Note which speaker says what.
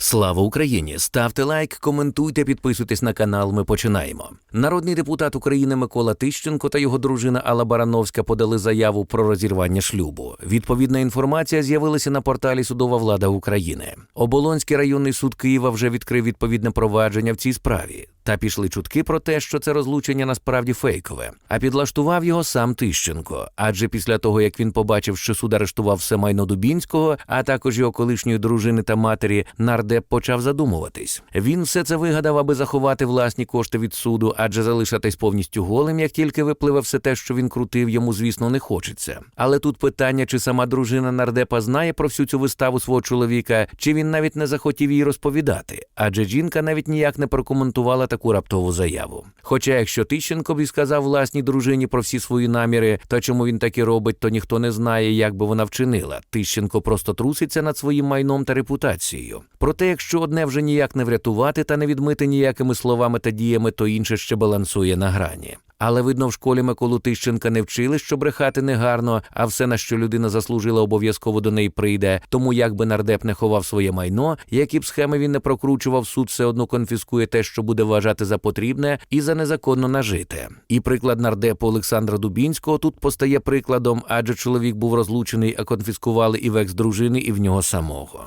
Speaker 1: Слава Україні! Ставте лайк, коментуйте, підписуйтесь на канал. Ми починаємо. Народний депутат України Микола Тищенко та його дружина Алла Барановська подали заяву про розірвання шлюбу. Відповідна інформація з'явилася на порталі Судова влада України. Оболонський районний суд Києва вже відкрив відповідне провадження в цій справі. Та пішли чутки про те, що це розлучення насправді фейкове. А підлаштував його сам Тищенко. Адже після того, як він побачив, що суд арештував все майно Дубінського, а також його колишньої дружини та матері, нардеп почав задумуватись. Він все це вигадав, аби заховати власні кошти від суду, адже залишатись повністю голим, як тільки випливе все те, що він крутив, йому звісно не хочеться. Але тут питання, чи сама дружина нардепа знає про всю цю виставу свого чоловіка, чи він навіть не захотів їй розповідати, адже жінка навіть ніяк не прокоментувала таку раптову заяву. Хоча, якщо Тищенко б і сказав власній дружині про всі свої наміри, та чому він таки робить, то ніхто не знає, як би вона вчинила. Тищенко просто труситься над своїм майном та репутацією. Проте, якщо одне вже ніяк не врятувати та не відмити ніякими словами та діями, то інше ще балансує на грані. Але видно, в школі Миколу Тищенка не вчили, що брехати негарно, а все, на що людина заслужила, обов'язково до неї прийде. Тому як би нардеп не ховав своє майно, які б схеми він не прокручував, суд все одно конфіскує те, що буде вважати за потрібне і за незаконно нажите. І приклад нардепу Олександра Дубінського тут постає прикладом, адже чоловік був розлучений, а конфіскували і в екс-дружини, і в нього самого.